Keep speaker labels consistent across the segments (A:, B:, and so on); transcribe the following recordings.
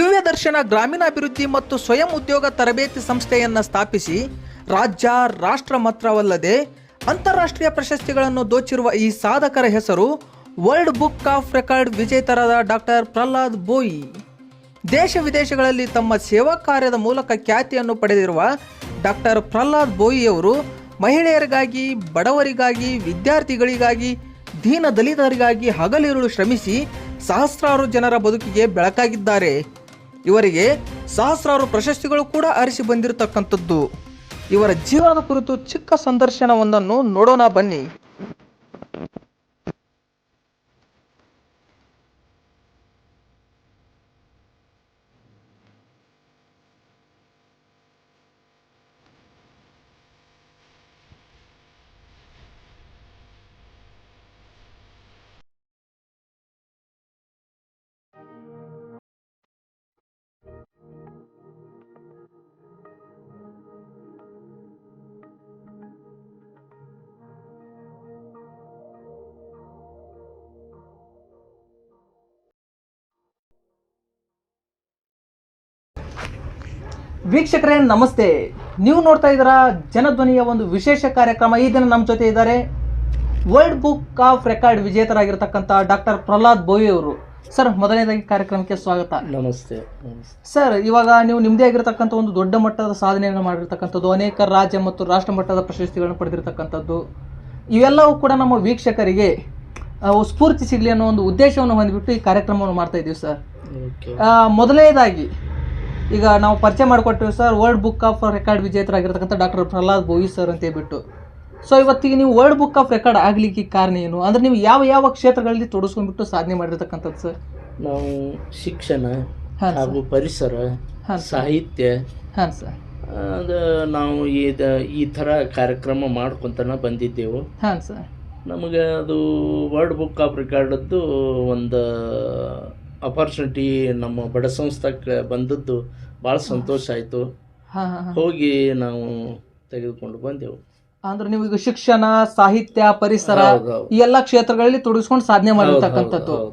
A: ದಿವ್ಯ ದರ್ಶನ ಗ್ರಾಮೀಣಾಭಿವೃದ್ಧಿ ಮತ್ತು ಸ್ವಯಂ ಉದ್ಯೋಗ ತರಬೇತಿ ಸಂಸ್ಥೆಯನ್ನು ಸ್ಥಾಪಿಸಿ ರಾಜ್ಯ, ರಾಷ್ಟ್ರ ಮಾತ್ರವಲ್ಲದೆ ಅಂತಾರಾಷ್ಟ್ರೀಯ ಪ್ರಶಸ್ತಿಗಳನ್ನು ದೋಚಿರುವ ಈ ಸಾಧಕರ ಹೆಸರು ವರ್ಲ್ಡ್ ಬುಕ್ ಆಫ್ ರೆಕಾರ್ಡ್ ವಿಜೇತರಾದ ಡಾಕ್ಟರ್ ಪ್ರಹ್ಲಾದ್ ಬೋಯಿ. ದೇಶ ವಿದೇಶಗಳಲ್ಲಿ ತಮ್ಮ ಸೇವಾ ಕಾರ್ಯದ ಮೂಲಕ ಖ್ಯಾತಿಯನ್ನು ಪಡೆದಿರುವ ಡಾಕ್ಟರ್ ಪ್ರಹ್ಲಾದ್ ಬೋಯಿಯವರು ಮಹಿಳೆಯರಿಗಾಗಿ, ಬಡವರಿಗಾಗಿ, ವಿದ್ಯಾರ್ಥಿಗಳಿಗಾಗಿ, ದೀನ ದಲಿತರಿಗಾಗಿ ಹಗಲಿರುಳು ಶ್ರಮಿಸಿ ಸಹಸ್ರಾರು ಜನರ ಬದುಕಿಗೆ ಬೆಳಕಾಗಿದ್ದಾರೆ. ಇವರಿಗೆ ಸಹಸ್ರಾರು ಪ್ರಶಸ್ತಿಗಳು ಕೂಡ ಅರಿಸಿ ಬಂದಿರತಕ್ಕಂಥದ್ದು. ಇವರ ಜೀವನದ ಕುರಿತು ಚಿಕ್ಕ ಸಂದರ್ಶನವೊಂದನ್ನು ನೋಡೋಣ ಬನ್ನಿ. ವೀಕ್ಷಕರೇ ನಮಸ್ತೆ. ನೀವು ನೋಡ್ತಾ ಇದ್ದೀರಾ ಜನಧ್ವನಿಯ ಒಂದು ವಿಶೇಷ ಕಾರ್ಯಕ್ರಮ. ಈ ದಿನ ನಮ್ಮ ಜೊತೆ ಇದ್ದಾರೆ ವರ್ಲ್ಡ್ ಬುಕ್ ಆಫ್ ರೆಕಾರ್ಡ್ ವಿಜೇತರಾಗಿರ್ತಕ್ಕಂಥ ಡಾಕ್ಟರ್ ಪ್ರಹ್ಲಾದ್ ಬೋಯಿ ಅವರು. ಸರ್ ಮೊದಲನೇದಾಗಿ ಕಾರ್ಯಕ್ರಮಕ್ಕೆ ಸ್ವಾಗತ.
B: ನಮಸ್ತೆ
A: ಸರ್ ಇವಾಗ ನೀವು ನಿಮ್ಮದೇ ಆಗಿರತಕ್ಕಂಥ ಒಂದು ದೊಡ್ಡ ಮಟ್ಟದ ಸಾಧನೆಯನ್ನು ಮಾಡಿರ್ತಕ್ಕಂಥದ್ದು ಅನೇಕ ರಾಜ್ಯ ಮತ್ತು ರಾಷ್ಟ್ರ ಮಟ್ಟದ ಪ್ರಶಸ್ತಿಗಳನ್ನು ಪಡೆದಿರತಕ್ಕಂಥದ್ದು ಇವೆಲ್ಲವೂ ಕೂಡ ನಮ್ಮ ವೀಕ್ಷಕರಿಗೆ ಸ್ಫೂರ್ತಿ ಸಿಗಲಿ ಅನ್ನೋ ಒಂದು ಉದ್ದೇಶವನ್ನು ಹೊಂದಿಬಿಟ್ಟು ಈ ಕಾರ್ಯಕ್ರಮವನ್ನು ಮಾಡ್ತಾ ಇದ್ದೀವಿ ಸರ್. ಮೊದಲನೇದಾಗಿ ಈಗ ನಾವು ಪರಿಚಯ ಮಾಡಿಕೊಟ್ಟಿವಿ sir world book of record ವಿಜೇತರಾಗಿರ್ತಕ್ಕಂಥ doctor Prahlad Boyi sir ಅಂತ ಹೇಳ್ಬಿಟ್ಟು. ಸೊ ಇವತ್ತಿಗೆ ನೀವು ವರ್ಲ್ಡ್ ಬುಕ್ ಆಫ್ ರೆಕಾರ್ಡ್ ಆಗಲಿಕ್ಕೆ ಕಾರಣ ಏನು? ಅಂದರೆ ನೀವು ಯಾವ ಯಾವ ಕ್ಷೇತ್ರಗಳಲ್ಲಿ ತೊಡಸ್ಕೊಂಡ್ಬಿಟ್ಟು ಸಾಧನೆ ಮಾಡಿರ್ತಕ್ಕಂಥದ್ದು ಸರ್?
B: ನಾವು ಶಿಕ್ಷಣ
A: ಹಾಂ
B: ಹಾಗೂ ಪರಿಸರ
A: ಹಾಂ
B: ಸಾಹಿತ್ಯ
A: ಹಾಂ ಸರ್.
B: ಅದು ನಾವು ಇದು ಈ ಥರ ಕಾರ್ಯಕ್ರಮ ಮಾಡ್ಕೊತನ ಬಂದಿದ್ದೆವು.
A: ಹಾಂ ಸರ್.
B: ನಮಗೆ ಅದು ವರ್ಲ್ಡ್ ಬುಕ್ ಆಫ್ ರೆಕಾರ್ಡದ್ದು ಒಂದು ಅಪಾರ್ಚುನಿಟಿ ನಮ್ಮ ಬಡ ಸಂಸ್ಥಕ್ಕೆ ಬಂದದ್ದು ಭಾಳ ಸಂತೋಷ ಆಯಿತು. ಹೋಗಿ ನಾವು ತೆಗೆದುಕೊಂಡು ಬಂದೆವು.
A: ಅಂದ್ರೆ ನೀವು ಈಗ ಶಿಕ್ಷಣ ಸಾಹಿತ್ಯ ಪರಿಸರ. ಈ ಎಲ್ಲಾ ಕ್ಷೇತ್ರಗಳಲ್ಲಿ ತೊಡಗಿಸ್ಕೊಂಡು ಸಾಧನೆ ಮಾಡಿರ್ತಕ್ಕಂಥದ್ದು.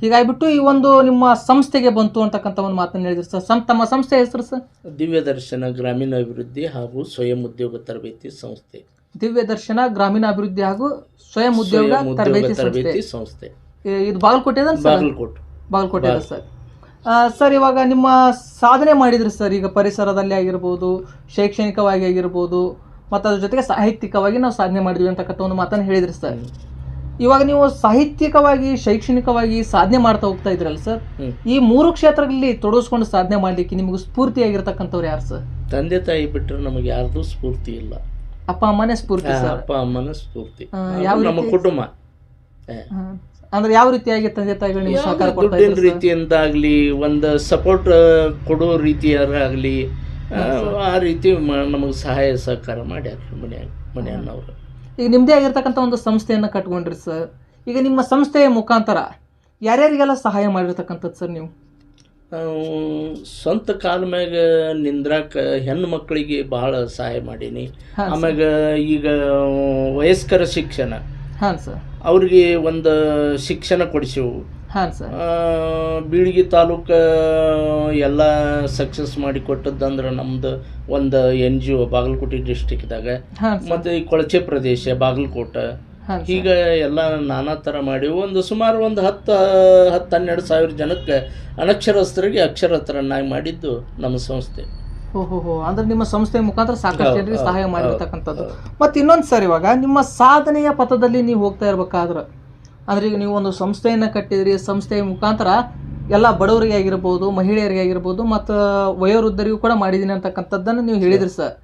A: ಹೀಗಾಗ್ಬಿಟ್ಟು ಈ ಒಂದು ನಿಮ್ಮ ಸಂಸ್ಥೆಗೆ ಬಂತು ಅಂತಕ್ಕಂಥ ಒಂದು ಮಾತನ್ನು ಹೇಳಿದ್ರು ಸರ್. ತಮ್ಮ ಸಂಸ್ಥೆ ಹೆಸರು ಸರ್?
B: ದಿವ್ಯ ದರ್ಶನ ಗ್ರಾಮೀಣ ಅಭಿವೃದ್ಧಿ ಹಾಗೂ ಸ್ವಯಂ ಉದ್ಯೋಗ ತರಬೇತಿ ಸಂಸ್ಥೆ.
A: ದಿವ್ಯ ದರ್ಶನ ಗ್ರಾಮೀಣ ಅಭಿವೃದ್ಧಿ ಹಾಗೂ ಸ್ವಯಂ ಉದ್ಯೋಗ ತರಬೇತಿ ಸಂಸ್ಥೆ
B: ತರಬೇತಿ ಸಂಸ್ಥೆ.
A: ಇ- ಇದು ಬಾಗಲಕೋಟೆ
B: ಬಾಗಲಕೋಟೆ.
A: ಬಾಗಲಕೋಟೆ ಸರ್. ಸರ್ ಇವಾಗ ನಿಮ್ಮ ಸಾಧನೆ ಮಾಡಿದ್ರಿ ಸರ್ ಈಗ ಪರಿಸರದಲ್ಲಿ ಆಗಿರ್ಬೋದು ಶೈಕ್ಷಣಿಕವಾಗಿ ಆಗಿರ್ಬೋದು ಮತ್ತು ಅದ್ರ ಜೊತೆಗೆ ಸಾಹಿತ್ಯಿಕವಾಗಿ ನಾವು ಸಾಧನೆ ಮಾಡಿದ್ವಿ ಅಂತಕ್ಕಂಥ ಒಂದು ಮಾತನ್ನು ಹೇಳಿದ್ರಿ ಸರ್. ಇವಾಗ ನೀವು ಸಾಹಿತ್ಯಿಕವಾಗಿ ಶೈಕ್ಷಣಿಕವಾಗಿ ಸಾಧನೆ ಮಾಡ್ತಾ ಹೋಗ್ತಾ ಇದ್ರಲ್ಲ ಸರ್ ಈ ಮೂರು ಕ್ಷೇತ್ರಗಳಲ್ಲಿ ತೊಡಗಿಸ್ಕೊಂಡು ಸಾಧನೆ ಮಾಡಲಿಕ್ಕೆ ನಿಮಗೆ ಸ್ಫೂರ್ತಿಯಾಗಿರ್ತಕ್ಕಂಥವ್ರು ಯಾರು ಸರ್?
B: ತಂದೆ ತಾಯಿ ಬಿಟ್ಟರೆ ನಮಗೆ ಯಾರ್ದು ಸ್ಫೂರ್ತಿ ಇಲ್ಲ.
A: ಅಪ್ಪ ಅಮ್ಮನೇ ಸ್ಫೂರ್ತಿ ಸರ್?
B: ಅಪ್ಪ ಅಮ್ಮನೇ ಸ್ಫೂರ್ತಿ. ನಮ್ಮ ಕುಟುಂಬ.
A: ಅಂದ್ರೆ ಯಾವ ರೀತಿಯಾಗಿ ತಂದೆ ತಾಯಿಗಳು ನಿಮ್ಗೆ ಸಹಕಾರ ಕೊಡ್ತಾ
B: ದುಡ್ಡಿನ
A: ಇದ್ರು ಸರ್?
B: ರೀತಿಯಿಂದಾಗ್ಲಿ ಒಂದು ಸಪೋರ್ಟ್ ಕೊಡೋ ರೀತಿಯಾಗಲಿ ಆ ರೀತಿ ನಮಗೆ ಸಹಾಯ ಸಹಕಾರ ಮಾಡ್ಯಾರ ಮನ್ಯಾಗ ಮನೆಯನ್ನವರು
A: ಈಗ ನಿಮ್ಮದೇ ಆಗಿರ್ತಕ್ಕಂಥ ಒಂದು ಸಂಸ್ಥೆಯನ್ನು ಕಟ್ಕೊಂಡ್ರಿ ಸರ್. ಈಗ ನಿಮ್ಮ ಸಂಸ್ಥೆಯ ಮುಖಾಂತರ ಯಾರ್ಯಾರಿಗೆಲ್ಲ ಸಹಾಯ ಮಾಡಿರ್ತಕ್ಕಂಥದ್ದು ಸರ್ ನೀವು?
B: ನಾವು ಸ್ವಂತ ಕಾಲ ಮ್ಯಾಗ ನಿಂದ್ರಾಕ ಹೆಣ್ಣು ಮಕ್ಕಳಿಗೆ ಬಹಳ ಸಹಾಯ ಮಾಡೀನಿ.
A: ಹಾಂ
B: ಆಮ್ಯಾಗ ಈಗ ವಯಸ್ಕರ ಶಿಕ್ಷಣ.
A: ಹಾಂ ಸರ್.
B: ಅವ್ರಿಗೆ ಒಂದು ಶಿಕ್ಷಣ ಕೊಡಿಸೆವು ಬೀಳಿಗಿ ತಾಲೂಕ ಎಲ್ಲ ಸಕ್ಸಸ್ ಮಾಡಿ ಕೊಟ್ಟದ್ದಂದ್ರೆ ನಮ್ದು ಒಂದು ಎನ್ ಜಿ ಒ ಬಾಗಲಕೋಟೆ ಡಿಸ್ಟಿಕ್ದಾಗ ಮತ್ತೆ ಈ ಕೊಳಚೆ ಪ್ರದೇಶ ಬಾಗಲಕೋಟೆ. ಈಗ ಎಲ್ಲ ನಾನಾ ಥರ ಮಾಡಿ ಒಂದು ಸುಮಾರು ಒಂದು ಹತ್ತು ಹತ್ತು ಹನ್ನೆರಡು ಸಾವಿರ ಜನಕ್ಕೆ ಅನಕ್ಷರಸ್ಥರಿಗೆ ಅಕ್ಷರತರನ್ನಾಗಿ ಮಾಡಿದ್ದು ನಮ್ಮ ಸಂಸ್ಥೆ.
A: ಅಂದ್ರೆ ನಿಮ್ಮ ಸಂಸ್ಥೆಯ ಮುಖಾಂತರ ಸಾಕಷ್ಟು ಜನರಿಗೆ ಸಹಾಯ ಮಾಡಿರ್ತಕ್ಕಂಥದ್ದು. ಮತ್ತೆ ಇನ್ನೊಂದ್ ಇನ್ನೊಂದು ಸರ್ ಇವಾಗ ನಿಮ್ಮ ಸಾಧನೆಯ ಪಥದಲ್ಲಿ ನೀವು ಹೋಗ್ತಾ ಇರ್ಬೇಕಾದ್ರೆ ಅಂದ್ರೆ ಈಗ ನೀವು ಒಂದು ಸಂಸ್ಥೆಯನ್ನು ಕಟ್ಟಿದ್ರಿ ಸಂಸ್ಥೆಯ ಮುಖಾಂತರ ಎಲ್ಲ ಬಡವರಿಗೆ ಆಗಿರ್ಬೋದು ಮಹಿಳೆಯರಿಗೆ ಆಗಿರ್ಬೋದು ಮತ್ತು ವಯೋವೃದ್ಧರಿಗೂ ಕೂಡ ಮಾಡಿದ್ದೀನಿ ಅಂತಕ್ಕಂಥದ್ದನ್ನ ನೀವು ಹೇಳಿದ್ರಿ ಸರ್.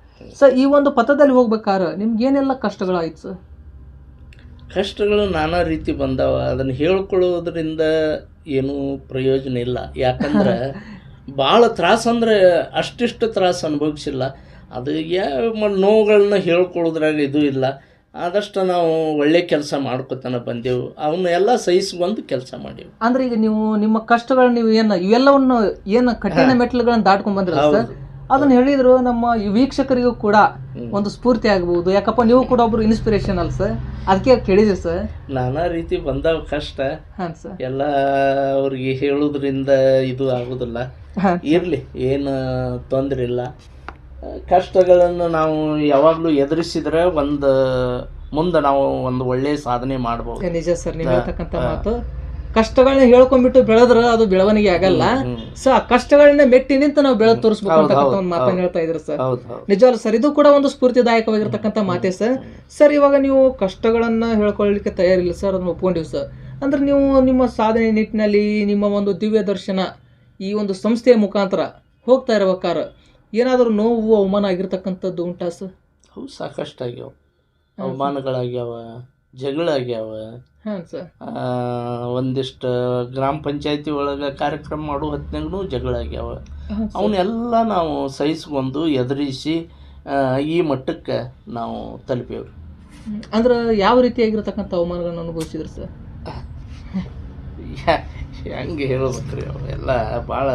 A: ಸರ್ ಈ ಒಂದು ಪಥದಲ್ಲಿ ಹೋಗ್ಬೇಕಾದ್ರೆ ನಿಮ್ಗೆ ಏನೆಲ್ಲ ಕಷ್ಟಗಳಾಯ್ತು ಸರ್?
B: ಕಷ್ಟಗಳು ನಾನಾ ರೀತಿ ಬಂದಾವ. ಅದನ್ನು ಹೇಳ್ಕೊಳ್ಳೋದ್ರಿಂದ ಏನೂ ಪ್ರಯೋಜನ ಇಲ್ಲ. ಯಾಕಂದ್ರೆ ಭಾಳ ತ್ರಾಸ ಅಂದರೆ ಅಷ್ಟಿಷ್ಟು ತ್ರಾಸ ಅನುಭವಿಸಿಲ್ಲ. ಅದು ಯಾವ ನೋವುಗಳನ್ನ ಹೇಳ್ಕೊಳ್ಳೋದ್ರಾಗ ಇದು ಇಲ್ಲ. ಆದಷ್ಟು ನಾವು ಒಳ್ಳೆ ಕೆಲಸ ಮಾಡ್ಕೊತಾನ ಬಂದೆವು. ಅವನ್ನೆಲ್ಲ ಸಹಿಸ್ಕೊಂಡು ಕೆಲಸ ಮಾಡೇವು
A: ಅಂದ್ರೆ ಈಗ ನೀವು ನಿಮ್ಮ ಕಷ್ಟಗಳನ್ನ ನೀವು ಏನು ಇವೆಲ್ಲವನ್ನು ಏನು ಕಠಿಣ ಮೆಟ್ಲುಗಳನ್ನು ದಾಟ್ಕೊಂಡ್ ಬಂದ್ರಲ್ಲ ಸರ್. ಅದನ್ನ ಹೇಳಿದ್ರು ನಮ್ಮ ವೀಕ್ಷಕರಿಗೂ ಕೂಡ ಒಂದು ಸ್ಫೂರ್ತಿ ಆಗಬಹುದು ಯಾಕಪ್ಪ ನೀವು ಕೂಡ ಒಬ್ರು ಇನ್ಸ್ಪಿರೇಷನ್ ಅಲ್ಲ ಸರ್ ಅದಕ್ಕೆ ಕೇಳಿದ್ರಿ ಸರ್
B: ನಾನಾ ರೀತಿ ಬಂದಾವ ಕಷ್ಟ.
A: ಸರ್
B: ಎಲ್ಲ ಅವ್ರಿಗೆ ಹೇಳುದ್ರಿಂದ ಇದು ಆಗುದಿಲ್ಲ.
A: ಇರ್ಲಿ
B: ಇರಲಿ ಏನು ತೊಂದ್ರೆ ಇಲ್ಲ. ಕಷ್ಟಗಳನ್ನು ನಾವು ಯಾವಾಗಲೂ ಎದುರಿಸಿದ್ರೆ ಒಂದು ಮುಂದೆ ನಾವು ಒಂದು ಒಳ್ಳೆಯ ಸಾಧನೆ
A: ಮಾಡಬಹುದು ನಿಜ ಸರ್ ನೀವು ಹೇಳ್ತಕ್ಕಂಥ ಮಾತು. ಕಷ್ಟಗಳನ್ನ ಹೇಳ್ಕೊಂಡ್ಬಿಟ್ಟು ಬೆಳೆದ್ರ ಅದು ಬೆಳವಣಿಗೆ ಆಗಲ್ಲ. ಸೊ ಆ ಕಷ್ಟಗಳನ್ನ ಮೆಟ್ಟಿ ನಿಂತ ನಾವು ಬೆಳೆ ತೋರಿಸ್ಬೇಕು ಅಂತಕ್ಕಂಥ ಒಂದು ಮಾತನ್ನ ಹೇಳ್ತಾ ಇದ್ರು ಸರ್. ನಿಜವಲ್ಲ ಸರ್ ಇದು ಕೂಡ ಒಂದು ಸ್ಫೂರ್ತಿದಾಯಕವಾಗಿರ್ತಕ್ಕಂಥ ಮಾತೆ ಸರ್. ಸರ್ ಇವಾಗ ನೀವು ಕಷ್ಟಗಳನ್ನ ಹೇಳ್ಕೊಳ್ಳಿಕ್ಕೆ ತಯಾರಿಲ್ಲ ಸರ್ ಅದನ್ನ ಒಪ್ಕೊಂಡಿವಿ ಸರ್. ಅಂದ್ರೆ ನೀವು ನಿಮ್ಮ ಸಾಧನೆ ನಿಟ್ಟಿನಲ್ಲಿ ನಿಮ್ಮ ಒಂದು ದಿವ್ಯ ದರ್ಶನ ಈ ಒಂದು ಸಂಸ್ಥೆಯ ಮುಖಾಂತರ ಹೋಗ್ತಾ ಇರ್ಬೇಕಾದ್ರೆ ಏನಾದರೂ ನೋವು ಅವಮಾನ ಆಗಿರ್ತಕ್ಕಂಥದ್ದು ಉಂಟಾ ಸರ್?
B: ಹೌದು ಸಾಕಷ್ಟು ಆಗ್ಯಾವ ಅವಮಾನಗಳಾಗ್ಯಾವ ಜಗಳ ಆಗ್ಯಾವ
A: ಹಾಂ ಸರ್.
B: ಆ, ಒಂದಿಷ್ಟು ಗ್ರಾಮ ಪಂಚಾಯತಿ ಒಳಗೆ ಕಾರ್ಯಕ್ರಮ ಮಾಡೋ ಹೊತ್ತಿನಾಗೂ ಜಗಳ ಆಗ್ಯಾವ. ಅವನ್ನೆಲ್ಲ ನಾವು ಸಹಿಸ್ಕೊಂಡು ಎದುರಿಸಿ ಈ ಮಟ್ಟಕ್ಕೆ ನಾವು ತಲುಪೇವ್ರಿ
A: ಅಂದ್ರೆ ಯಾವ ರೀತಿಯಾಗಿರ್ತಕ್ಕಂಥ ಅವಮಾನಗಳನ್ನು ಅನುಭವಿಸಿದ್ರು ಸರ್?
B: ಹೆಂಗೆ ಹೇಳ್ಬೇಕ್ರಿ ಅವೆಲ್ಲ ಭಾಳ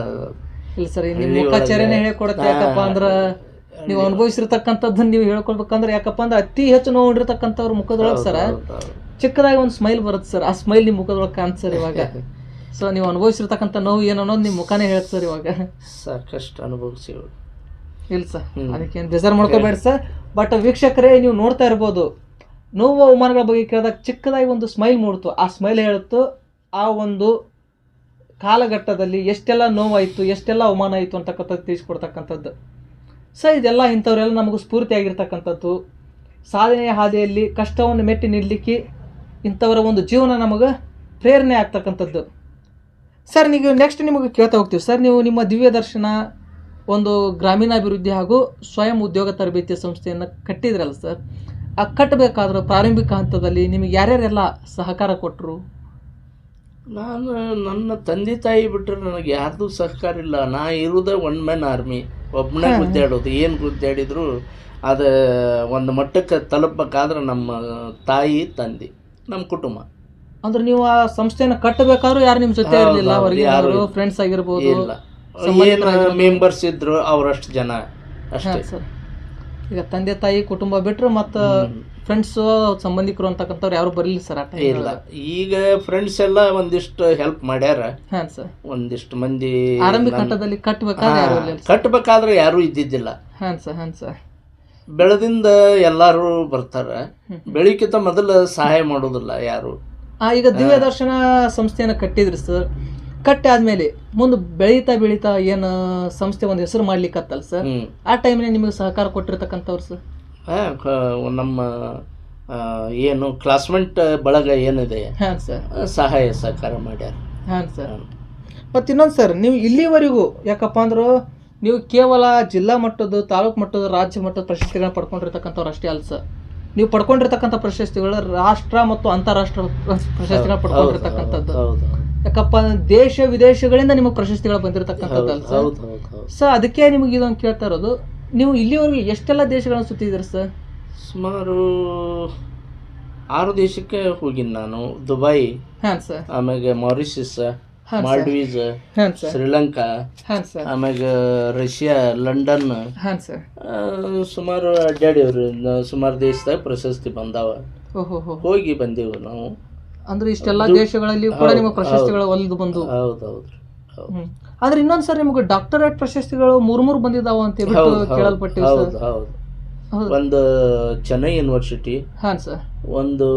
A: ಇಲ್ಲ ಸರ್ ನಿಮ್ಮ ಮುಖಾಚರಣೆ ಹೇಳ್ಕೊಡತ್ತೆ ಯಾಕಪ್ಪ ಅಂದ್ರ ನೀವು ಅನುಭವಿಸಿರ್ತಕ್ಕಂಥದ್ದನ್ನ ನೀವು ಹೇಳ್ಕೊಳ್ಬೇಕಂದ್ರೆ ಯಾಕಪ್ಪ ಅಂದ್ರೆ ಅತಿ ಹೆಚ್ಚು ನೋವು ಹೊಂದಿರತಕ್ಕಂಥವ್ರ ಮುಖದೊಳಗೆ ಸರ್ ಚಿಕ್ಕದಾಗಿ ಒಂದು ಸ್ಮೈಲ್ ಬರುತ್ತೆ ಸರ್. ಆ ಸ್ಮೈಲ್ ನಿಮ್ಮ ಮುಖದೊಳಗೆ ಕಾಣ್ತ ಸರ್ ಇವಾಗ. ಸೊ ನೀವು ಅನುಭವಿಸಿರ್ತಕ್ಕಂಥ ನೋವು ಏನು ಅನ್ನೋದು ನಿಮ್ಮ ಮುಖಾನೇ ಹೇಳುತ್ತೆ ಸರ್ ಇವಾಗ.
B: ಸಾಕಷ್ಟು ಅನುಭವಿಸಿ
A: ಇಲ್ಲ ಸರ್. ಅದಕ್ಕೇನು ಬೇಜಾರು ಮಾಡ್ಕೋಬೇಡಿ ಸರ್. ಬಟ್ ವೀಕ್ಷಕರೇ ನೀವು ನೋಡ್ತಾ ಇರ್ಬೋದು. ನೋವು ಅವಮಾನಗಳ ಬಗ್ಗೆ ಕೇಳಿದಾಗ ಚಿಕ್ಕದಾಗಿ ಒಂದು ಸ್ಮೈಲ್ ಮೂಡ್ತು. ಆ ಸ್ಮೈಲ್ ಹೇಳುತ್ತು ಆ ಒಂದು ಕಾಲಘಟ್ಟದಲ್ಲಿ ಎಷ್ಟೆಲ್ಲ ನೋವಾಯಿತು ಎಷ್ಟೆಲ್ಲ ಅವಮಾನ ಆಯಿತು ಅಂತಕ್ಕಂಥದ್ದು ತಿಳಿಸ್ಕೊಡ್ತಕ್ಕಂಥದ್ದು. ಸೊ ಇದೆಲ್ಲ ಇಂಥವರೆಲ್ಲ ನಮಗೂ ಸ್ಫೂರ್ತಿಯಾಗಿರ್ತಕ್ಕಂಥದ್ದು. ಸಾಧನೆಯ ಹಾದಿಯಲ್ಲಿ ಕಷ್ಟವನ್ನು ಮೆಟ್ಟಿ ನಿಲ್ಲಲಿಕ್ಕೆ ಇಂಥವರ ಒಂದು ಜೀವನ ನಮಗೆ ಪ್ರೇರಣೆ ಆಗ್ತಕ್ಕಂಥದ್ದು. ಸರ್, ನೀವು ನೆಕ್ಸ್ಟ್ ನಿಮಗೆ ಕೇಳ್ತಾ ಹೋಗ್ತೀವಿ. ಸರ್, ನೀವು ನಿಮ್ಮ ದಿವ್ಯ ದರ್ಶನ ಒಂದು ಗ್ರಾಮೀಣಾಭಿವೃದ್ಧಿ ಹಾಗೂ ಸ್ವಯಂ ಉದ್ಯೋಗ ತರಬೇತಿ ಸಂಸ್ಥೆಯನ್ನು ಕಟ್ಟಿದ್ರಲ್ಲ ಸರ್, ಆ ಕಟ್ಟಬೇಕಾದ್ರೆ ಪ್ರಾರಂಭಿಕ ಹಂತದಲ್ಲಿ ನಿಮಗೆ ಯಾರ್ಯಾರೆಲ್ಲ ಸಹಕಾರ ಕೊಟ್ಟರು
B: ನಾನು ನನ್ನ ತಂದೆ ತಾಯಿ ಬಿಟ್ಟರೆ ನನಗೆ ಯಾರ್ದು ಸಹಕಾರ ಇಲ್ಲ. ನಾ ಇರುವುದೇ ಒನ್ ಮ್ಯಾನ್ ಆರ್ಮಿ ಒಬ್ಬನೇ ಗುದ್ದಾಡೋದು. ಏನು ಗುದ್ದಾಡಿದ್ರು ಅದು ಒಂದು ಮಟ್ಟಕ್ಕೆ ತಲುಪಬೇಕಾದ್ರೆ ನಮ್ಮ ತಾಯಿ ತಂದೆ ನಮ್ಮ ಕುಟುಂಬ.
A: ಅಂದ್ರೆ ನೀವು ಆ ಸಂಸ್ಥೆಯನ್ನು ಕಟ್ಟಬೇಕಾದ್ರೂ ಯಾರು ನಿಮ್ಮ ಜೊತೆ ಇರಲಿಲ್ಲ? ಅವರಿಗೆ
B: ಯಾರು
A: ಫ್ರೆಂಡ್ಸ್ ಆಗಿರ್ಬೋದು?
B: ಇಲ್ಲ. ಏನು ಮೆಂಬರ್ಸ್ ಇದ್ರು ಅವರಷ್ಟು ಜನ ಅಷ್ಟೇ.
A: ಈಗ ತಂದೆ ತಾಯಿ ಕುಟುಂಬ ಬಿಟ್ಟರು ಮತ್ತು ಫ್ರೆಂಡ್ಸು ಸಂಬಂಧಿಕರು ಅಂತಕ್ಕಂಥವ್ರು ಯಾರು ಬರಲಿಲ್ಲ ಸರ್ ಆ
B: ಇಲ್ಲ. ಈಗ ಫ್ರೆಂಡ್ಸ್ ಎಲ್ಲ ಒಂದಿಷ್ಟು ಹೆಲ್ಪ್ ಮಾಡ್ಯಾರ.
A: ಹಾಂ ಸರ್.
B: ಒಂದಿಷ್ಟು ಮಂದಿ
A: ಆರಂಭಿಕ ಹಂತದಲ್ಲಿ ಕಟ್ಟಬೇಕಾದ್ರೆ ಯಾರು ಇರಲಿಲ್ಲ
B: ಕಟ್ಟಬೇಕಾದ್ರೆ ಯಾರು ಇದ್ದಿದ್ದಿಲ್ಲ.
A: ಹಾಂ ಸರ್ ಹಾಂ ಸರ್.
B: ಬೆಳೆದಿಂದ ಎಲ್ಲರೂ ಬರ್ತಾರೆ. ಬೆಳಿಕಿಂತ ಮೊದಲು ಸಹಾಯ ಮಾಡೋದಿಲ್ಲ ಯಾರು.
A: ಆ ಈಗ ದಿವ್ಯ ದರ್ಶನ ಸಂಸ್ಥೆಯನ್ನು ಕಟ್ಟಿದ್ರಿ ಸರ್. ಕಟ್ಟಿ ಆದ್ಮೇಲೆ ಮುಂದೆ ಬೆಳೀತಾ ಬೆಳೀತಾ ಏನು ಸಂಸ್ಥೆ ಒಂದು ಹೆಸರು ಮಾಡ್ಲಿಕ್ಕತ್ತಲ್ಲ ಸರ್.
B: ಹ್ಮ್.
A: ಆ ಟೈಮ್ನೇ ನಿಮಗೆ ಸಹಕಾರ ಕೊಟ್ಟಿರ್ತಕ್ಕಂಥವ್ರು ಸರ್.
B: ನಮ್ಮ ಏನು ಕ್ಲಾಸ್ಮೆಂಟ್ ಬಳಗ ಏನಿದೆ
A: ಹಾಂ ಸರ್
B: ಸಹಾಯ ಸಹಕಾರ ಮಾಡ್ಯಾರ.
A: ಹಾಂ ಸರ್ ಮತ್ತು ಇನ್ನೊಂದು ಸರ್ ನೀವು ಇಲ್ಲಿವರೆಗೂ ಯಾಕಪ್ಪ ಅಂದ್ರೆ ನೀವು ಕೇವಲ ಜಿಲ್ಲಾ ಮಟ್ಟದ ತಾಲೂಕು ಮಟ್ಟದ ರಾಜ್ಯ ಮಟ್ಟದ ಪ್ರಶಸ್ತಿಗಳನ್ನ ಪಡ್ಕೊಂಡಿರ್ತಕ್ಕಂಥವ್ರು ಅಷ್ಟೇ ಅಲ್ಲ ಸರ್ ನೀವು ಪಡ್ಕೊಂಡಿರ್ತಕ್ಕಂಥ ಪ್ರಶಸ್ತಿಗಳು ರಾಷ್ಟ್ರ ಮತ್ತು ಅಂತಾರಾಷ್ಟ್ರ ಪ್ರಶಸ್ತಿಗಳನ್ನ ಪಡ್ಕೊಂಡಿರ್ತಕ್ಕಂಥದ್ದು. ಯಾಕಪ್ಪ ದೇಶ ವಿದೇಶಗಳಿಂದ ನಿಮಗೆ ಪ್ರಶಸ್ತಿಗಳು ಬಂದಿರತಕ್ಕಂಥದ್ದು ಸರ್ ಅದಕ್ಕೆ ನಿಮಗೆ ಇದೊಂದು ಕೇಳ್ತಾ ಇರೋದು ನೀವು ಇಲ್ಲಿವರೆಗೂ ಎಷ್ಟೆಲ್ಲ ದೇಶಗಳನ್ನು ಸುತ್ತಿದ್ದೀರಿ ಸರ್?
B: ಸುಮಾರು ಆರು ದೇಶಕ್ಕೆ ಹೋಗಿನಿ ನಾನು. ದುಬೈ
A: ಹಾಂ ಸರ್.
B: ಆಮ್ಯಾಗ ಮಾರಿಷಸ್ ಮಾಲ್ಡೀವ್ಸ್
A: ಹಾಂ ಸರ್.
B: ಶ್ರೀಲಂಕಾ
A: ಹಾಂ ಸರ್.
B: ಆಮ್ಯಾಗ ರಷ್ಯಾ ಲಂಡನ್
A: ಹಾಂ ಸರ್.
B: ಸುಮಾರು ಅಡ್ಡಾಡೇವ್ರಿ. ಸುಮಾರು ದೇಶದಾಗ ಪ್ರಶಸ್ತಿ ಬಂದಾವ.
A: ಓಹೋ ಹೋ.
B: ಹೋಗಿ ಬಂದೆವು ನಾವು.
A: ಅಂದ್ರೆ ಇಷ್ಟೆಲ್ಲ ದೇಶಗಳಲ್ಲಿ ಕೂಡ ನಿಮ್ಮ ಪ್ರಶಸ್ತಿಗಳು ಒಲಿದು ಬಂದು
B: ಹೌದು ಹೌದು ಹೌದು
A: ಹ್ಮ್. ಆದ್ರೆ ಇನ್ನೊಂದ್ ಸರ್ ನಿಮಗೆ ಡಾಕ್ಟರೇಟ್ ಪ್ರಶಸ್ತಿಗಳು ಮೂರ್ ಮೂರ್ ಬಂದಿದಾವ ಅಂತ. ಕೇಳಲ್ಪಟ್ಟಿವಿ ಸರ್.
B: ಹೌದು ಹೌದು.
A: ಹೌದು.
B: ಒಂದು ಚೆನ್ನೈ ಯೂನಿವರ್ಸಿಟಿ
A: ಹಾಂ ಸರ್.
B: ಒಂದು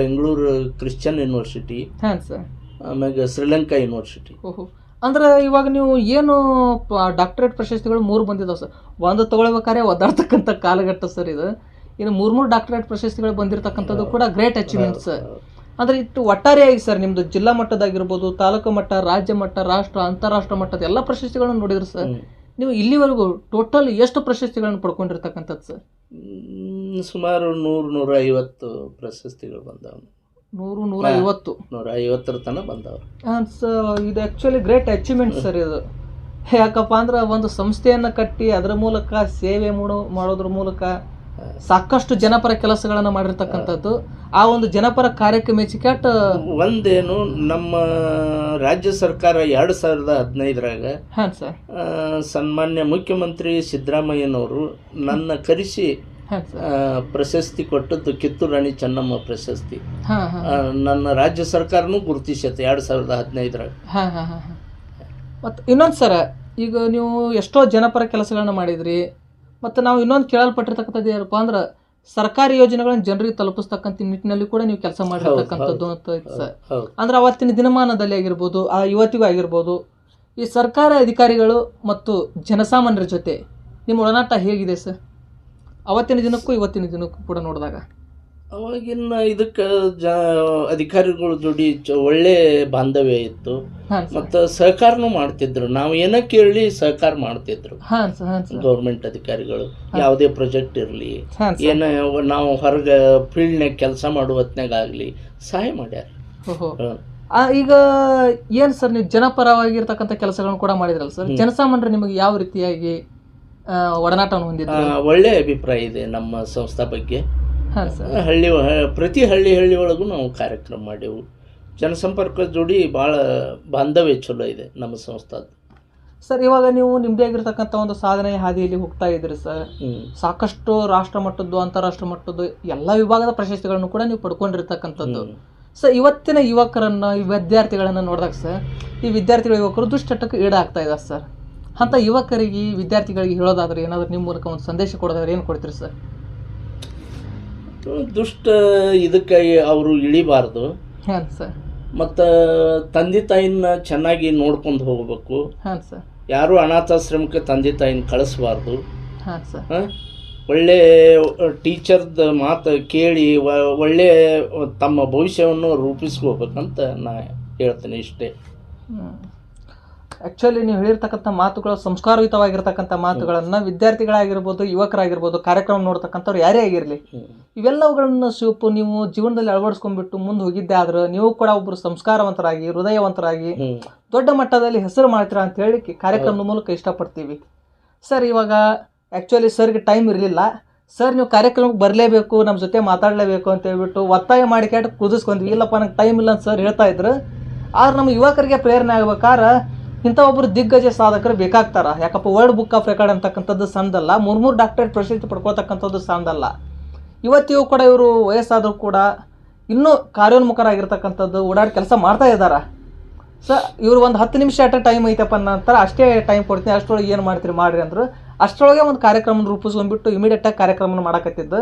B: ಬೆಂಗಳೂರು ಕ್ರಿಶ್ಚಿಯನ್ ಯೂನಿವರ್ಸಿಟಿ
A: ಹಾಂ ಸರ್.
B: ಆಮ್ಯಾಗ ಶ್ರೀಲಂಕಾ ಯೂನಿವರ್ಸಿಟಿ.
A: ಓಹೋ. ಅಂದ್ರೆ ಇವಾಗ ನೀವು ಏನು ಡಾಕ್ಟರೇಟ್ ಪ್ರಶಸ್ತಿಗಳು ಮೂರು ಬಂದಿದಾವೆ ಸರ್? ಒಂದು ತಗೊಳ್ಬೇಕಾದ್ರೆ ಒದ್ದಾಡ್ತಕ್ಕಂಥ ಕಾಲಘಟ್ಟ ಸರ್ ಇದು. ಇನ್ನು ಮೂರ್ ಮೂರು ಡಾಕ್ಟರೇಟ್ ಪ್ರಶಸ್ತಿಗಳು ಬಂದಿರತಕ್ಕಂಥದ್ದು ಕೂಡ ಗ್ರೇಟ್ ಅಚೀವ್ಮೆಂಟ್ ಸರ್. ಅಂದ್ರೆ ಇಟ್ಟು ಒಟ್ಟಾರೆಯಾಗಿ ಸರ್ ನಿಮ್ದು ಜಿಲ್ಲಾ ಮಟ್ಟದಾಗಿರ್ಬೋದು ತಾಲೂಕು ಮಟ್ಟ ರಾಜ್ಯ ಮಟ್ಟ ರಾಷ್ಟ್ರ ಅಂತಾರಾಷ್ಟ್ರ ಮಟ್ಟದ ಎಲ್ಲ ಪ್ರಶಸ್ತಿಗಳನ್ನು ನೋಡಿದ್ರು ಸರ್. ನೀವು ಇಲ್ಲಿವರೆಗೂ ಟೋಟಲ್ ಎಷ್ಟು ಪ್ರಶಸ್ತಿಗಳನ್ನು ಪಡ್ಕೊಂಡಿರ್ತಕ್ಕಂಥದ್ದು ಸರ್?
B: ಸುಮಾರು ನೂರು ನೂರ ಐವತ್ತು ಪ್ರಶಸ್ತಿಗಳು ಬಂದಾವ.
A: ನೂರು ನೂರ ಐವತ್ತು
B: ನೂರ ಐವತ್ತರ ತನಕ ಬಂದಾವ.
A: ಹಾಂ ಸರ್ ಇದು ಆ್ಯಕ್ಚುಲಿ ಗ್ರೇಟ್ ಅಚೀವ್ಮೆಂಟ್ ಸರ್ ಇದು. ಯಾಕಪ್ಪ ಅಂದ್ರೆ ಒಂದು ಸಂಸ್ಥೆಯನ್ನು ಕಟ್ಟಿ ಅದರ ಮೂಲಕ ಸೇವೆ ಮಾಡೋ ಮಾಡೋದ್ರ ಮೂಲಕ ಸಾಕಷ್ಟು ಜನಪರ ಕೆಲಸಗಳನ್ನು ಮಾಡಿರ್ತಕ್ಕಂಥದ್ದು. ಆ ಒಂದು ಜನಪರ ಕಾರ್ಯಕ್ಕೆ ಮೆಚ್ಚಿಕೆಟ್
B: ಒಂದೇನು ನಮ್ಮ ರಾಜ್ಯ ಸರ್ಕಾರ ಎರಡು ಸಾವಿರದ ಹದಿನೈದರಾಗ
A: ಹಾಂ ಸರ್.
B: ಸನ್ಮಾನ್ಯ ಮುಖ್ಯಮಂತ್ರಿ ಸಿದ್ದರಾಮಯ್ಯನವರು ನನ್ನ ಕರೆಸಿ ಪ್ರಶಸ್ತಿ ಕೊಟ್ಟದ್ದು ಕಿತ್ತೂರು ರಾಣಿ ಚೆನ್ನಮ್ಮ ಪ್ರಶಸ್ತಿ.
A: ಹಾಂ ಹಾಂ
B: ನನ್ನ ರಾಜ್ಯ ಸರ್ಕಾರನೂ ಗುರುತಿಸತ್ತೆ ಎರಡು ಸಾವಿರದ ಹದಿನೈದರಾಗ.
A: ಮತ್ತು ಇನ್ನೊಂದು ಸರ ಈಗ ನೀವು ಎಷ್ಟೋ ಜನಪರ ಕೆಲಸಗಳನ್ನ ಮಾಡಿದ್ರಿ ಮತ್ತು ನಾವು ಇನ್ನೊಂದು ಕೇಳಲ್ಪಟ್ಟಿರ್ತಕ್ಕಂಥದ್ದು ಏನಪ್ಪ ಅಂದ್ರೆ ಸರ್ಕಾರಿ ಯೋಜನೆಗಳನ್ನು ಜನರಿಗೆ ತಲುಪಿಸ್ತಕ್ಕಂಥ ನಿಟ್ಟಿನಲ್ಲಿ ಕೂಡ ನೀವು ಕೆಲಸ ಮಾಡಿರ್ತಕ್ಕಂಥದ್ದು ಅಂತ ಸರ್ ಅಂದ್ರೆ ಅವತ್ತಿನ ದಿನಮಾನದಲ್ಲಿ ಆಗಿರ್ಬೋದು ಆ ಯುವತಿಗೂ ಆಗಿರ್ಬೋದು ಈ ಸರ್ಕಾರ ಅಧಿಕಾರಿಗಳು ಮತ್ತು ಜನಸಾಮಾನ್ಯರ ಜೊತೆ ನಿಮ್ಮ ಒಡನಾಟ ಹೇಗಿದೆ ಸರ್? ಅವತ್ತಿನ ದಿನಕ್ಕೂ ಇವತ್ತಿನ ದಿನಕ್ಕೂ ಕೂಡ ನೋಡಿದಾಗ.
B: ಅವಾಗಿನ ಇದಕ್ಕೆ ಜ ಅಧಿಕಾರಿಗಳ ಜೋಡಿ ಚ ಒಳ್ಳೆ ಬಾಂಧವ್ಯ ಇತ್ತು.
A: ಹಾಂ ಸಹಕಾರನು
B: ಮತ್ತು ಸಹಕಾರನೂ ಮಾಡ್ತಿದ್ರು. ನಾವು ಏನ ಕೇಳಿ ಸಹಕಾರ ಮಾಡ್ತಿದ್ರು.
A: ಹಾಂ ಸರ್ ಹಾಂ ಸರ್.
B: ಗೌರ್ಮೆಂಟ್ ಅಧಿಕಾರಿಗಳು. ಯಾವುದೇ ಪ್ರಾಜೆಕ್ಟ್ ಇರಲಿ
A: ಹಾಂ ಸರ್.
B: ಏನ ನಾವು ಹೊರಗೆ ಫೀಲ್ಡ್ನಾಗ ಕೆಲಸ ಮಾಡುವ ಹೊತ್ನಾಗ ಆಗಲಿ ಸಹಾಯ ಮಾಡ್ಯಾರ.
A: ಓಹೋ.
B: ಹ್ಮ್.
A: ಆ, ಈಗ ಏನು ಸರ್ ನೀವು ಜನಪರವಾಗಿರ್ತಕ್ಕಂಥ ಕೆಲಸಗಳನ್ನು ಕೂಡ ಮಾಡಿದ್ರಲ್ಲ ಸರ್? ಜನಸಾಮಾನ್ಯರು ನಿಮಗೆ ಯಾವ ರೀತಿಯಾಗಿ ಆ, ಒಡನಾಟವನ್ನು
B: ಆ,
A: ಹೊಂದಿದ್ರು
B: ಒಳ್ಳೆ ಅಭಿಪ್ರಾಯ ಇದೆ ನಮ್ಮ ಸಂಸ್ಥಾ ಬಗ್ಗೆ. ಹಳ್ಳಿ ಪ್ರತಿ ಹಳ್ಳಿ ಹಳ್ಳಿ ಒಳಗೂ ನಾವು ಕಾರ್ಯಕ್ರಮ ಮಾಡೇವು. ಜನಸಂಪರ್ಕ ಜೋಡಿ ಭಾಳ ಬಾಂಧವ್ಯ ಚಲೋ ಇದೆ ನಮ್ಮ ಸಂಸ್ಥಾದ.
A: ಸರ್ ಇವಾಗ ನೀವು ನಿಮ್ಮದೇ ಆಗಿರ್ತಕ್ಕಂಥ ಒಂದು ಸಾಧನೆ ಹಾದಿಯಲ್ಲಿ ಹೋಗ್ತಾ ಇದ್ರಿ ಸರ್. ಸಾಕಷ್ಟು ರಾಷ್ಟ್ರ ಮಟ್ಟದ್ದು ಅಂತಾರಾಷ್ಟ್ರ ಮಟ್ಟದ್ದು ಎಲ್ಲ ವಿಭಾಗದ ಪ್ರಶಸ್ತಿಗಳನ್ನು ಕೂಡ ನೀವು ಪಡ್ಕೊಂಡಿರ್ತಕ್ಕಂಥದ್ದು. ಸರ್ ಇವತ್ತಿನ ಯುವಕರನ್ನ ಈ ವಿದ್ಯಾರ್ಥಿಗಳನ್ನ ನೋಡಿದಾಗ ಸರ್ ಈ ವಿದ್ಯಾರ್ಥಿಗಳ ಯುವಕರು ದುಷ್ಟಟಕ್ಕೆ ಈಡಾಗ್ತಾ ಇದ್ದಾರೆ ಸರ್. ಅಂತ ಯುವಕರಿಗೆ ವಿದ್ಯಾರ್ಥಿಗಳಿಗೆ ಹೇಳೋದಾದ್ರೆ ಏನಾದರೂ ನಿಮ್ಮ ಮೂಲಕ ಒಂದು ಸಂದೇಶ ಕೊಡೋದಾದ್ರೆ ಏನು ಕೊಡ್ತೀರಿ ಸರ್?
B: ದುಷ್ಟ ಇದಕ್ಕೆ ಅವರು ಇಳಿಬಾರ್ದು.
A: ಹಾಂ ಸರ್.
B: ಮತ್ತು ತಂದೆ ತಾಯಿನ ಚೆನ್ನಾಗಿ ನೋಡ್ಕೊಂಡು ಹೋಗಬೇಕು.
A: ಹಾಂ ಸರ್.
B: ಯಾರು ಅನಾಥಾಶ್ರಮಕ್ಕೆ ತಂದೆ ತಾಯಿನ ಕಳಿಸ್ಬಾರ್ದು.
A: ಹಾಂ ಸರ್.
B: ಹಾಂ? ಒಳ್ಳೆ ಟೀಚರ್ದ ಮಾತು ಕೇಳಿ ಒಳ್ಳೆ ತಮ್ಮ ಭವಿಷ್ಯವನ್ನು ರೂಪಿಸ್ಕೋಬೇಕಂತ ನಾ ಹೇಳ್ತೇನೆ ಇಷ್ಟೇ.
A: ಆ್ಯಕ್ಚುಲಿ ನೀವು ಹೇಳಿರ್ತಕ್ಕಂಥ ಮಾತುಗಳು ಸಂಸ್ಕಾರಯುತವಾಗಿರ್ತಕ್ಕಂಥ ಮಾತುಗಳನ್ನು ವಿದ್ಯಾರ್ಥಿಗಳಾಗಿರ್ಬೋದು ಯುವಕರಾಗಿರ್ಬೋದು ಕಾರ್ಯಕ್ರಮ ನೋಡ್ತಕ್ಕಂಥವ್ರು ಯಾರೇ ಆಗಿರಲಿ. ಇವೆಲ್ಲವುಗಳನ್ನು ಶಿವಪ್ಪು ನೀವು ಜೀವನದಲ್ಲಿ ಅಳವಡಿಸ್ಕೊಂಡ್ಬಿಟ್ಟು ಮುಂದೆ ಹೋಗಿದ್ದೆ ಆದ್ರೆ ನೀವು ಕೂಡ ಒಬ್ಬರು ಸಂಸ್ಕಾರವಂತರಾಗಿ ಹೃದಯವಂತರಾಗಿ ದೊಡ್ಡ ಮಟ್ಟದಲ್ಲಿ ಹೆಸರು ಮಾಡ್ತೀರಾ ಅಂತ ಹೇಳಿ ಕಾರ್ಯಕ್ರಮದ ಮೂಲಕ ಇಷ್ಟಪಡ್ತೀವಿ. ಸರ್ ಇವಾಗ ಆ್ಯಕ್ಚುಲಿ ಸರ್ಗೆ ಟೈಮ್ ಇರಲಿಲ್ಲ. ಸರ್ ನೀವು ಕಾರ್ಯಕ್ರಮಕ್ಕೆ ಬರಲೇಬೇಕು ನಮ್ಮ ಜೊತೆ ಮಾತಾಡಲೇಬೇಕು ಅಂತ ಹೇಳ್ಬಿಟ್ಟು ಒತ್ತಾಯ ಮಾಡಿ ಕೇಟ ಕುದಿಸ್ಕೊಂಡ್ವಿ. ಇಲ್ಲಪ್ಪ ನಂಗೆ ಟೈಮ್ ಇಲ್ಲ ಅಂತ ಸರ್ ಹೇಳ್ತಾ ಇದ್ರು. ಆದ್ರೆ ನಮ್ಮ ಯುವಕರಿಗೆ ಪ್ರೇರಣೆ ಆಗ್ಬೇಕಾದ್ರೆ ಇಂಥ ಒಬ್ಬರು ದಿಗ್ಗಜ ಸಾಧಕರು ಬೇಕಾಗ್ತಾರ. ಯಾಕಪ್ಪ ವರ್ಲ್ಡ್ ಬುಕ್ ಆಫ್ ರೆಕಾರ್ಡ್ ಅಂತಕ್ಕಂಥದ್ದು ಸಂದಲ್ಲ ಮೂರು ಮೂರು ಡಾಕ್ಟರೇಟ್ ಪ್ರಶಸ್ತಿ ಪಡ್ಕೋತಕ್ಕಂಥದ್ದು ಸಂದಲ್ಲ. ಇವತ್ತಿಗೂ ಕೂಡ ಇವರು ವಯಸ್ಸಾದರೂ ಕೂಡ ಇನ್ನೂ ಕಾರ್ಯೋನ್ಮುಖರಾಗಿರ್ತಕ್ಕಂಥದ್ದು ಓಡಾಡಿ ಕೆಲಸ ಮಾಡ್ತಾ ಇದ್ದಾರೆ. ಸ ಇವರು ಒಂದು ಹತ್ತು ನಿಮಿಷ ಅಟ್ಟ ಟೈಮ್ ಐತಪ್ಪ ನಂತರ ಅಷ್ಟೇ ಟೈಮ್ ಕೊಡ್ತೀನಿ, ಅಷ್ಟರೊಳಗೆ ಏನು ಮಾಡ್ತೀರಿ, ಮಾಡಿರಿ ಅಂದರು. ಅಷ್ಟರೊಳಗೆ ಒಂದು ಕಾರ್ಯಕ್ರಮ ರೂಪಿಸ್ಕೊಂಡ್ಬಿಟ್ಟು ಇಮಿಡಿಯೇಟಾಗಿ ಕಾರ್ಯಕ್ರಮನ ಮಾಡಕತ್ತಿದ್ದು.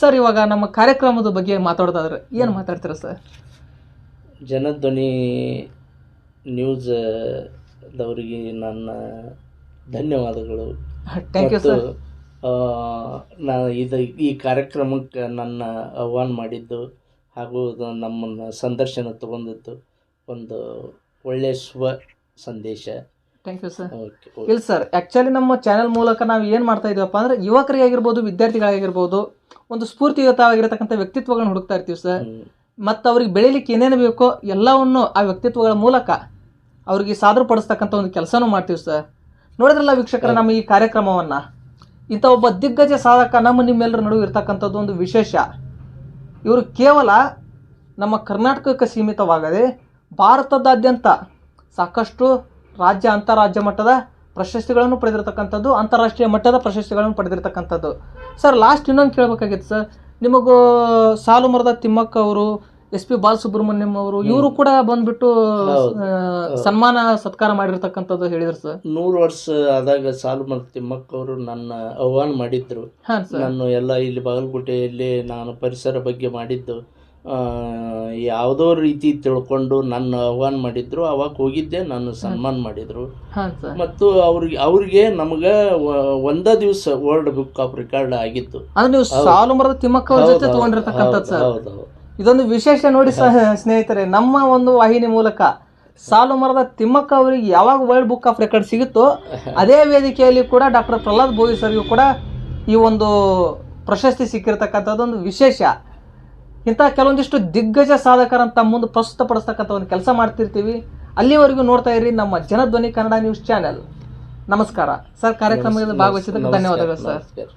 A: ಸರ್ ಇವಾಗ ನಮ್ಮ ಕಾರ್ಯಕ್ರಮದ ಬಗ್ಗೆ ಮಾತಾಡೋದಾದ್ರೆ ಏನು ಮಾತಾಡ್ತೀರಾ ಸರ್
B: ಜನಧ್ವನಿ ನ್ಯೂಸ್ ದವರಿಗೆ ನನ್ನ ಧನ್ಯವಾದಗಳು.
A: ಥ್ಯಾಂಕ್ ಯು
B: ಮತ್ತು
A: ಸರ್
B: ಆ, ನಾ ಇದು ಈ ಕಾರ್ಯಕ್ರಮಕ್ಕೆ ನನ್ನ ಆಹ್ವಾನ ಮಾಡಿದ್ದು ಹಾಗೂ ಅದು ನಮ್ಮನ್ನು ಸಂದರ್ಶನ ತಗೊಂಡಿದ್ದು ಒಂದು ಒಳ್ಳೆಯ ಶುಭ ಸಂದೇಶ.
A: ಥ್ಯಾಂಕ್ ಯು ಸರ್
B: ಓಕೆ
A: ಇಲ್ಲ ಸರ್ ಆ್ಯಕ್ಚುಲಿ ನಮ್ಮ ಚಾನೆಲ್ ಮೂಲಕ ನಾವು ಏನು ಮಾಡ್ತಾ ಇದ್ದೀವಪ್ಪ ಅಂದ್ರೆ ಯುವಕರಿಗಾಗಿರ್ಬೋದು ವಿದ್ಯಾರ್ಥಿಗಳಾಗಿರ್ಬೋದು ಒಂದು ಸ್ಫೂರ್ತಿಯುತವಾಗಿರತಕ್ಕಂಥ ವ್ಯಕ್ತಿತ್ವಗಳನ್ನ ಹುಡುಕ್ತಾ ಇರ್ತೀವಿ ಸರ್
B: ಹ್ಮ್.
A: ಮತ್ತು ಅವ್ರಿಗೆ ಬೆಳೀಲಿಕ್ಕೆ ಏನೇನು ಬೇಕೋ ಎಲ್ಲವನ್ನು ಆ ವ್ಯಕ್ತಿತ್ವಗಳ ಮೂಲಕ ಅವ್ರಿಗೆ ಸಾದರಪಡಿಸ್ತಕ್ಕಂಥ ಒಂದು ಕೆಲಸನೂ ಮಾಡ್ತೀವಿ ಸರ್. ನೋಡಿದ್ರಲ್ಲ ವೀಕ್ಷಕರ ನಮ್ಮ ಈ ಕಾರ್ಯಕ್ರಮವನ್ನು? ಇಂಥ ಒಬ್ಬ ದಿಗ್ಗಜ ಸಾಧಕ ನಮ್ಮ ನಿಮ್ಮೆಲ್ಲರ ನಡುವೆ ಇರ್ತಕ್ಕಂಥದ್ದು ಒಂದು ವಿಶೇಷ. ಇವರು ಕೇವಲ ನಮ್ಮ ಕರ್ನಾಟಕಕ್ಕೆ ಸೀಮಿತವಾಗದೆ ಭಾರತದಾದ್ಯಂತ ಸಾಕಷ್ಟು ರಾಜ್ಯ ಅಂತಾರಾಜ್ಯ ಮಟ್ಟದ ಪ್ರಶಸ್ತಿಗಳನ್ನು ಪಡೆದಿರತಕ್ಕಂಥದ್ದು, ಅಂತಾರಾಷ್ಟ್ರೀಯ ಮಟ್ಟದ ಪ್ರಶಸ್ತಿಗಳನ್ನು ಪಡೆದಿರತಕ್ಕಂಥದ್ದು. ಸರ್ ಲಾಸ್ಟ್ ಇನ್ನೊಂದು ಕೇಳಬೇಕಾಗಿತ್ತು ಸರ್. ನಿಮಗೂ ಸಾಲು ಮರದ ತಿಮ್ಮಕ್ಕ ಅವರು ಎಸ್ ಪಿ ಬಾಲಸುಬ್ರಹ್ಮಣ್ಯಂ ಅವರು ಇವರು ಕೂಡ ಬಂದ್ಬಿಟ್ಟು. ಸನ್ಮಾನ ಸತ್ಕಾರ ಮಾಡಿರ್ತಕ್ಕಂಥದ್ದು ಹೇಳಿದ್ರು ಸರ್.
B: ನೂರು ವರ್ಷ ಆದಾಗ ಸಾಲು ತಿಮ್ಮಕ್ಕ ಅವರು ನನ್ನ ಆಹ್ವಾನ ಮಾಡಿದ್ರು. ನಾನು ಎಲ್ಲ ಇಲ್ಲಿ ಬಾಗಲಕೋಟೆಯಲ್ಲಿ ನಾನು ಪರಿಸರ ಬಗ್ಗೆ ಮಾಡಿದ್ದು. ಯಾವುದೋ ರೀತಿ ತಿಳ್ಕೊಂಡು ನನ್ನ ಆಹ್ವಾನ ಮಾಡಿದ್ರು. ಅವಾಗ ಹೋಗಿದ್ದೆ ನಾನು ಸನ್ಮಾನ ಮಾಡಿದ್ರು. ಮತ್ತು ಅವ್ರಿಗೆ ಅವ್ರಿಗೆ ನಮಗ ಒಂದ ದಿವಸ ವರ್ಲ್ಡ್ ಬುಕ್ ಆಫ್ ರೆಕಾರ್ಡ್ ಆಗಿತ್ತು.
A: ಸಾಲು ಮರದ ತಿಮ್ಮಕ್ಕ ಜೊತೆ ತಗೊಂಡಿರ್ತಕ್ಕಂಥದ್ದು ಸರ್.
B: ಹೌದು.
A: ಇದೊಂದು ವಿಶೇಷ ನೋಡಿ ಸಹ ಸ್ನೇಹಿತರೆ ನಮ್ಮ ಒಂದು ವಾಹಿನಿ ಮೂಲಕ ಸಾಲು ಮರದ ತಿಮ್ಮಕ್ಕ ಅವರಿಗೆ ಯಾವಾಗ ವರ್ಲ್ಡ್ ಬುಕ್ ಆಫ್ ರೆಕಾರ್ಡ್ ಸಿಗುತ್ತೋ ಅದೇ ವೇದಿಕೆಯಲ್ಲಿ ಕೂಡ ಡಾಕ್ಟರ್ ಪ್ರಹ್ಲಾದ್ ಬೋಯಿ ಸರ್ಗೂ ಕೂಡ ಈ ಒಂದು ಪ್ರಶಸ್ತಿ ಸಿಕ್ಕಿರ್ತಕ್ಕಂಥದ್ದೊಂದು ವಿಶೇಷ. ಇಂಥ ಕೆಲವೊಂದಿಷ್ಟು ದಿಗ್ಗಜ ಸಾಧಕರಂತ ಮುಂದೆ ಪ್ರಸ್ತುತಪಡಿಸ್ತಕ್ಕಂಥ ಒಂದು ಕೆಲಸ ಮಾಡ್ತಿರ್ತೀವಿ. ಅಲ್ಲಿವರೆಗೂ ನೋಡ್ತಾ ಇರಿ ನಮ್ಮ ಜನಧ್ವನಿ ಕನ್ನಡ ನ್ಯೂಸ್ ಚಾನೆಲ್ ನಮಸ್ಕಾರ. ಸರ್ ಕಾರ್ಯಕ್ರಮದಲ್ಲಿ ಭಾಗವಹಿಸಿದ್ದಕ್ಕೆ ಧನ್ಯವಾದಗಳು ಸರ್.